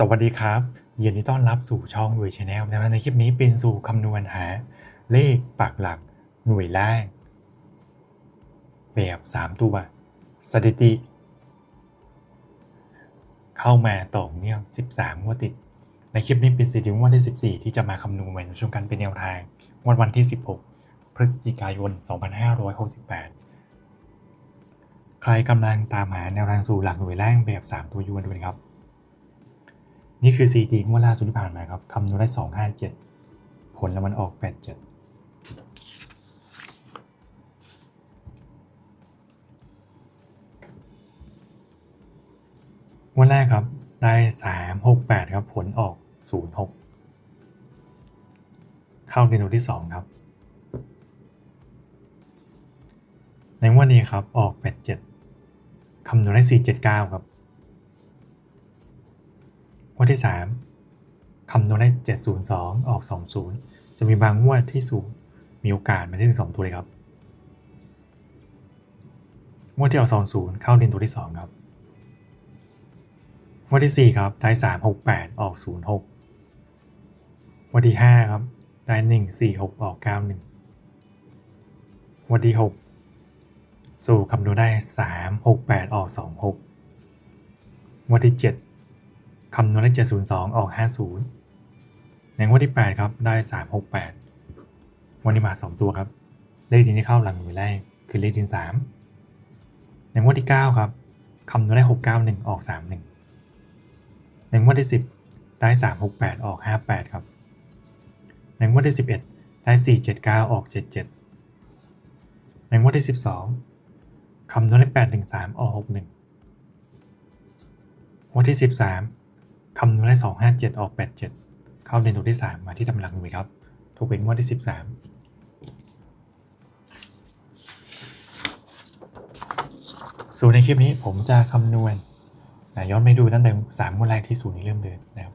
สวัสดีครับยินดีต้อนรับสู่ช่องรวยชาแนลนะในคลิปนี้เป็นสู่คำนวณหา เลขปักหลักหน่วยแรกแบบ 3 ตัว สถิติ เข้ามาต่อเนื่อง 13งวดติด ในคลิปนี้เป็นสถิติงวดที่ 14 ที่จะมาคำนวณชมกันเป็นแนวทางงวดวันที่ 16 พฤศจิกายน 2568 ใครกำลังตามหาแนวทางสู่หลักหน่วยแรกแบบ 3 ตัวยูนดูนะครับ นี่คือ CG งวดล่าสุดที่ผ่านมาครับคำนวณได้ 257 ผลแล้วมันออก 87งวดแรกครับ ได้368ครับ ผลออก06เข้าในตัวที่2ครับ ในวดนี้ครับออก87คำนวณได้479ครับ งวดที่ 3 คำนวณได้ 702 ออก 20 จะมีบางงวดที่สูงมีโอกาสมาที่ถึง2ตัวเลยครับ งวดที่ออก 20 เข้าดินตัวที่ 2 ครับ งวดที่ 4 ครับ ได้ 368 ออก 06 งวดที่ 5 ครับ ได้ 146 ออก 91 งวดที่ 6 สู่คำนวณได้ 368 ออก 26 งวดที่ 7 คำนวณได้ 702 ออก 50 ในงวดที่ 8 ครับ ได้ 368 วันนี้มา 2 ตัวครับ เลขดินที่เข้าหลังหน่วยแรกคือเลขดิน 3 ในงวดที่ 9 ครับคำนวณได้ 691 ออก 31 ในงวดที่ 10 ได้ 368 ออก 58 ครับ ในงวดที่ 11 ได้ 479 ออก 77 ในงวดที่ 12คำนวณได้ 813 ออก 61งวดที่ 13 คำนวณได้ 257 ออก 87 เข้าในตัวที่ 3 มาที่ตำลังหน่วยครับ ถูกเป็นงวดที่ 13ส่วนในคลิปนี้ผมจะคำนวณย้อนไปดูตั้งแต่3งวดแรกที่ศูนย์นี้เริ่มเดินนะครับ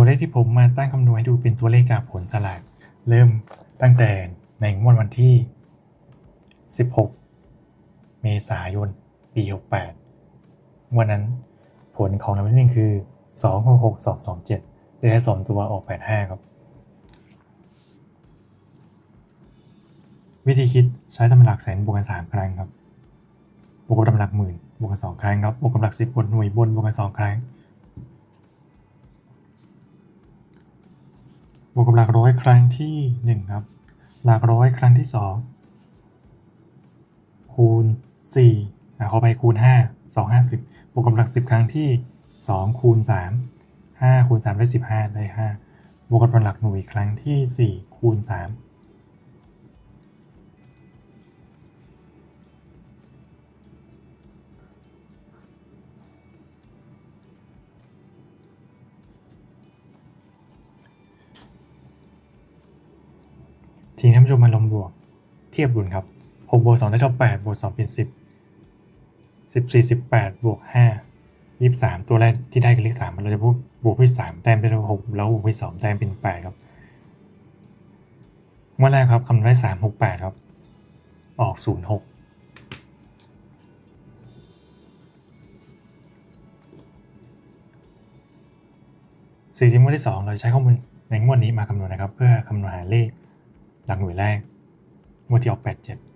ตัวเลขที่ผมมาตั้งคำนวณให้ดูเป็นตัวเลขจากผลสลากเริ่มตั้งแต่ในงวดวันที่ 16 เมษายน ปี 68 วันนั้นผลของรางวัลที่หนึ่งคือ266227 ได้สองตัวออก 85 ครับ วิธีคิดใช้ตำหลักแสนบวกกัน 3 ครั้งครับ บวกกับตำหลักหมื่นบวกกัน 2 ครั้งครับ บวกกับหลัก 10 บนหน่วยบนบวกกัน 2 ครั้ง วกกับหลักร้อยครั้งที่ 1 ครับ หลักร้อยครั้งที่ 2 คูณ4นะเข้าไปคูณ 5 2 50 บวกกับหลัก 10 ครั้งที่ 2 คูณ 3 5 คูณ 3 ได้ 15 ได้ 5 บวกกับหลักหน่วยครั้งที่ 4 คูณ 3 ทีนี้ท่านผู้ชมมาลองบวก เทียบดุลครับหกบวกสองได้เท่าแปดบวกสองเป็นสิบสิบสี่สิบแปดบวกห้ายี่สามตัวแรกที่ได้คือเลขสามเราจะบวกบวกไปสามแต้มเป็นหกแล้วบวกไปสองแต้มเป็นแปดครับงวันแรกครับคำนวณได้สามหกแปดครับ ออกศูนย์หกสี่ที่งวดที่สองเราจะใช้ข้อมูลในงวดนี้มาคำนวณนะครับ เพื่อคำนวณหาเลข หลังหน่วยแรกวันที่ออก 87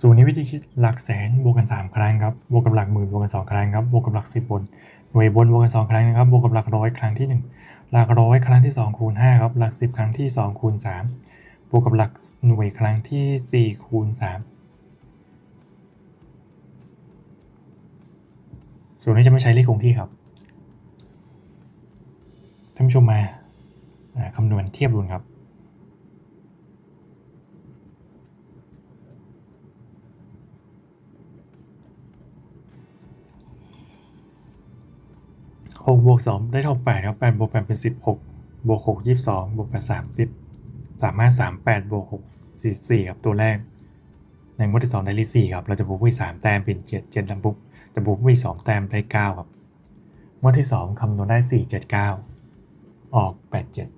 สูตรนี้วิธีคิดหลักแสนบวกกัน 3 ครั้งครับ บวกกับหลักหมื่นบวกกัน 2 ครั้งครับ บวกกับหลัก 10 บน หน่วยบนบวกกัน 2 ครั้งนะครับ บวกกับหลักร้อยครั้งที่ 1 หลักร้อยครั้งที่ 2 คูณ 5 ครับ หลัก 10 ครั้งที่ 2 คูณ 3 บวกกับหลักหน่วยครั้งที่ 4 คูณ 3 สูตรนี้จะไม่ใช้เลขคงที่ครับ ท่านผู้ชมมาคำนวณเทียบดูครับ หกบวกสองได้เท่าแปดครับแปดบวกแปดเป็นสิบหกบวกหกยี่สิบสองบวกแปดสามสิบสามารถสามแปดบวกหกสี่สิบสี่ครับตัวแรก ในงวดที่สองได้ลีสี่ครับ เราจะบวกไปสามแต้มเป็นเจ็ดเจ็ดลำปุ๊บจะบวกไปสองแต้มได้เก้าครับงวดที่สองคำนวณได้สี่เจ็ดเก้าออกแปดเจ็ด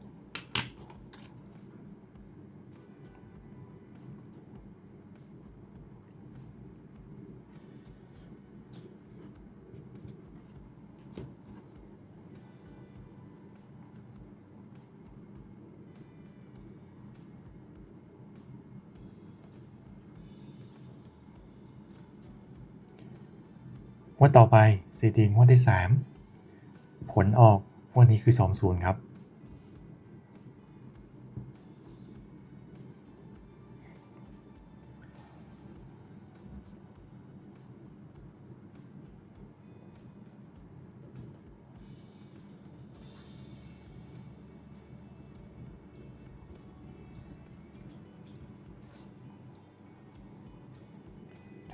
งวดต่อไปสี่ทีงวดที่สามผลออกงวดนี้คือสองศูนครับ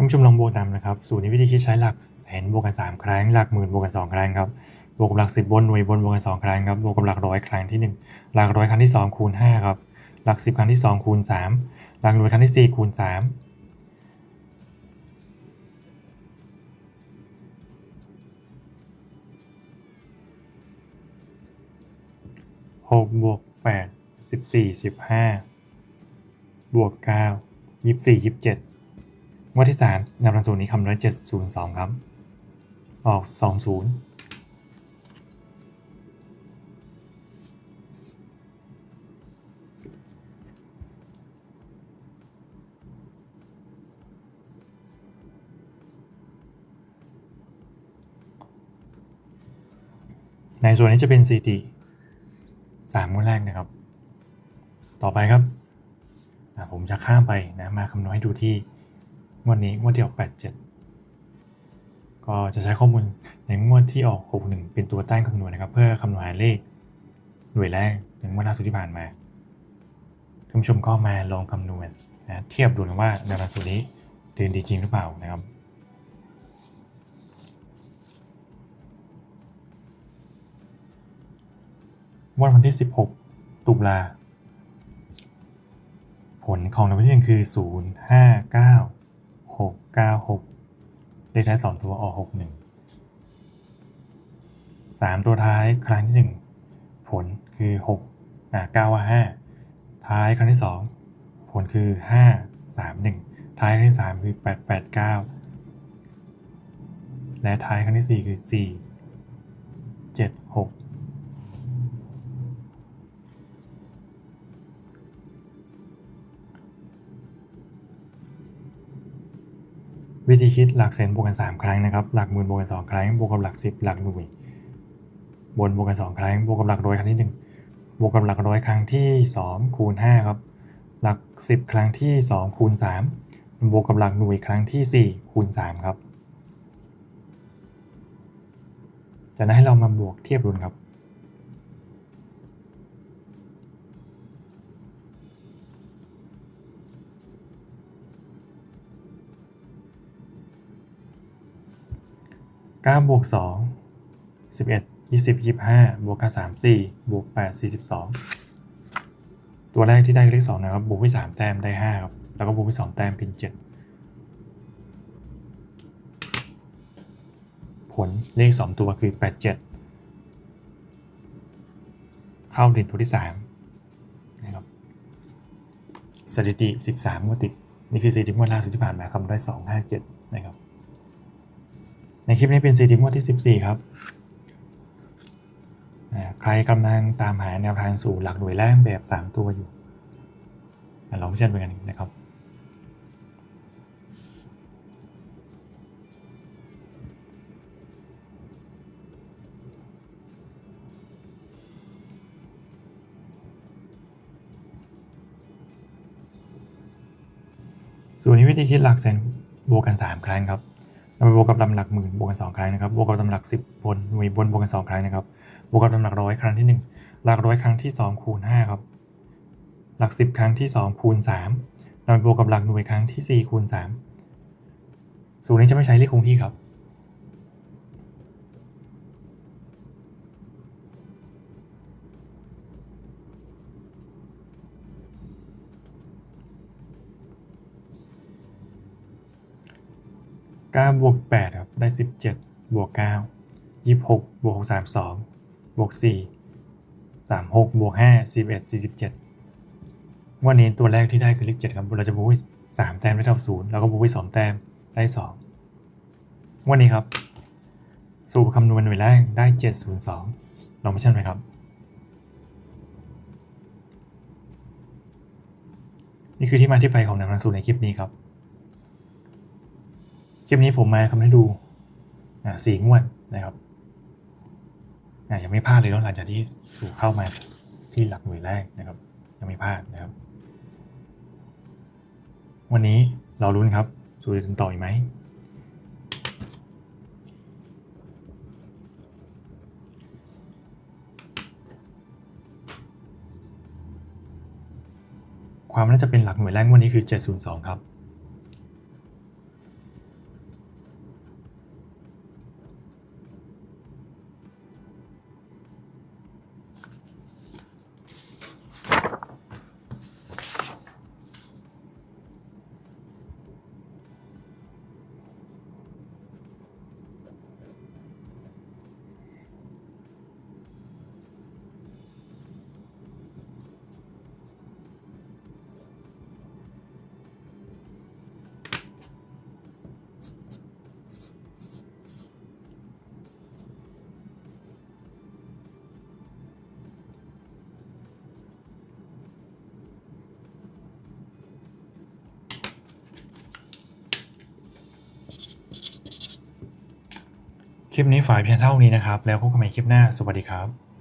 หุ้นชมรมโบตามนะครับสูตรนี้วิธีคิดใช้หลักแสนบวกกัน3ครั้ง หลักหมื่นบวกกัน2ครั้งครับบวกกับหลักสิบบนหน่วยบนบวกกัน2ครั้งครับบวกกับหลักร้อยครั้งที่ 1 หลักร้อยครั้งที่ 2 คูณ5ครับหลัก 10 ครั้งที่ 2 คูณ 3 หลักหน่วยครั้งที่ 4 คูณ 3 6 บวก 8 14 15 บวก 9 24 27 งวดที่สามนำหลักสูตรนี้คำนวณเจ็ดศูนย์สองครับ ออกสองศูนย์ในส่วนนี้จะเป็นสถิติสามงวดแรกนะครับ ต่อไปครับ ผมจะข้ามไปนะมาคำนวณให้ดูที่ งวดนี้งวดที่ออก87 ก็จะใช้ข้อมูลในงวดที่ออก 61 เป็นตัวตั้งคำนวณนะครับ เพื่อคำนวณหาเลขหน่วยแรกในงวดล่าสุดที่ผ่านมาท่านผู้ชมก็มาลองคำนวณนะเทียบดูนะว่าแนวทางสูตรนี้เดินดีจริงหรือเปล่านะครับวันวันที่ 16 ตุลา ผลของรางวัลที่หนึ่งคือ 0 5 9 6 9 6 เลขท้าย 2 ตัวออก61 3 ตัวท้ายครั้งที่ 1 ผลคือ6อ่า9ว่า 5 ท้ายครั้งที่ 2 ผลคือ 5 3 1 ท้ายครั้งที่ 3 คือ 8 8 9 และท้ายครั้งที่ 4 คือ 4 7 6 วิธีคิดหลักแสนบวกกัน 3 ครั้งนะครับหลักหมื่นบวกกัน 2 ครั้งบวกกับหลัก 10 หลักหน่วยบนบวกกัน 2 ครั้งบวกกับหลักร้อยครั้งที่ 1 บวกกับหลักร้อยครั้งที่ 2 คูณ 5 ครับ หลัก 10 ครั้งที่ 2 คูณ 3 บวกกับหลักหน่วยครั้งที่ 4 คูณ 3 ครับจากนั้นให้เรามาบวกเทียบรูนครับ 9บวก2 11 20 25บวกกับ3 4บวก8 42 ตัวแรกที่ได้เลข2นะครับบวกไป3แต้มได้ 5 ครับ แล้วก็บวกไป2แต้มเป็น 7 ผลเลข 2 ตัวคือ 87 เข้าเด่นตัวที่3นะครับสถิติ 13งวดติด นี่คือสถิติงวดล่าสุดที่ผ่านมาคำได้ 257 นะครับ ในคลิปนี้เป็นซีดีงวดที่ 14 ครับ ใครกำลังตามหาแนวทางสู่หลักหน่วยแรกแบบ 3 ตัวอยู่ลองเช่นไปกันนะครับ ส่วนนี้วิธีคิดหลักเซนบวกกัน 3 ครั้งครับ เราบวกกับลำหลักหมื่นบวกกันสองครั้งนะครับ บวกกับลำหลักสิบบนหน่วยบนบวกกันสองครั้งนะครับ บวกกับลำหลักร้อยครั้งที่หนึ่งหลักร้อยครั้งที่สองคูณห้าครับ หลักสิบครั้งที่สองคูณสามเราไปบวกกับหลักหน่วยครั้งที่สี่คูณสามสูตรนี้จะไม่ใช้เลขคงที่ครับ เก้าบวกแปดครับได้สิบวกเก้ายี่หกบวกหกสามสองบวกสี่สามหกบวกห้าสิบเอ็ดสี่สิบเจ็ดวันนี้ตัวแรกที่ได้คือเลขเจ็ดครับเราจะบวกไว้สามแต้มได้เท่าศูนย์แล้วก็บวกไว้สองแต้มได้สองวันนี้ครับ สูตรคำนวณหน่วยแรกได้เจ็ดศูนย์สองลองมาเช่นไหมครับ นี่คือที่มาที่ไปของหนังรังสูตรในคลิปนี้ครับ ลิปนี้ผมมาทำให้ดูสี่งวดนะครับยังไม่พลาดเลยเนะหลังจากที่สู่เข้ามาที่หลักหน่วยแรกนะครับ ยังไม่พลาดนะครับ วันนี้เราลุ้นครับสู่จะเดินต่ออีกไหมความน่าจะเป็นหลักหน่วยแรกวันนี้คือ 702 ครับ ลิปนี้ฝ่ายเพียงเท่านี้นะครับ แล้วพบกันใหม่คลิปหน้า สวัสดีครับ